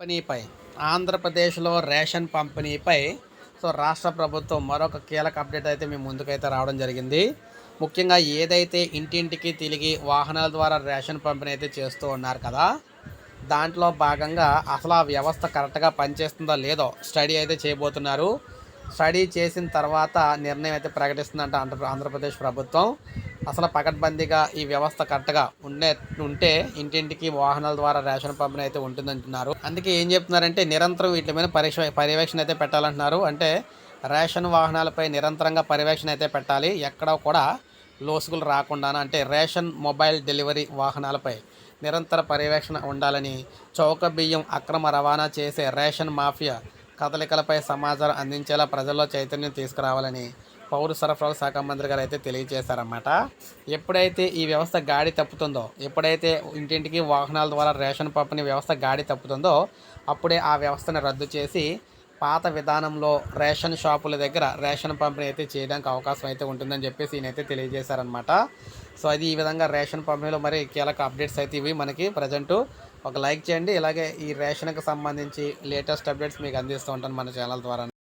పంపిణీపై ఆంధ్రప్రదేశ్లో ration పంపిణీపై. So రాష్ట్ర ప్రభుత్వం మరొక కీలక అప్డేట్ అయితే మేము ముందుకైతే రావడం జరిగింది. ముఖ్యంగా ఏదైతే ఇంటింటికి తిరిగి వాహనాల ద్వారా రేషన్ పంపిణీ అయితే చేస్తూ ఉన్నారు కదా దాంట్లో భాగంగా అసలు ఆ వ్యవస్థ కరెక్ట్గా పనిచేస్తుందో లేదో స్టడీ అయితే చేయబోతున్నారు. స్టడీ చేసిన తర్వాత నిర్ణయం అయితే ప్రకటిస్తుందంట ఆంధ్ర ఆంధ్రప్రదేశ్ ప్రభుత్వం. అసలు పకడ్బందీగా ఈ వ్యవస్థ కరెక్ట్గా ఉండే ఉంటే ఇంటింటికి వాహనాల ద్వారా రేషన్ పంపిణీ అయితే ఉంటుందంటున్నారు. అందుకే ఏం చెప్తున్నారంటే నిరంతరం వీటి మీద పరీక్ష పర్యవేక్షణ అయితే పెట్టాలంటున్నారు. అంటే రేషన్ వాహనాలపై నిరంతరంగా పర్యవేక్షణ అయితే పెట్టాలి. ఎక్కడ కూడా లోసుగులు రాకుండా అంటే రేషన్ మొబైల్ డెలివరీ వాహనాలపై నిరంతర పర్యవేక్షణ ఉండాలని చౌక బియ్యం అక్రమ రవాణా చేసే రేషన్ మాఫియా కదలికలపై సమాచారం అందించేలా ప్రజల్లో చైతన్యం తీసుకురావాలని పౌర సరఫరాల శాఖ మంత్రి గారు అయితే తెలియజేశారన్నమాట. ఎప్పుడైతే ఈ వ్యవస్థ గాడి తప్పుతుందో ఎప్పుడైతే ఇంటింటికి వాహనాల ద్వారా రేషన్ పంపిణీ వ్యవస్థ గాడి తప్పుతుందో అప్పుడే ఆ వ్యవస్థను రద్దు చేసి పాత విధానంలో రేషన్ షాపుల దగ్గర రేషన్ పంపిణీ అయితే చేయడానికి అవకాశం అయితే ఉంటుందని చెప్పేసి ఈయనైతే తెలియజేశారనమాట సో అది ఈ విధంగా రేషన్ పంపిణీలో మరి కీలక అప్డేట్స్ అయితే ఇవి మనకి ప్రజెంటు ఒక లైక్ చేయండి. ఇలాగే ఈ రేషన్కి సంబంధించి లేటెస్ట్ అప్డేట్స్ మీకు అందిస్తూ ఉంటాను మన ఛానల్ ద్వారా.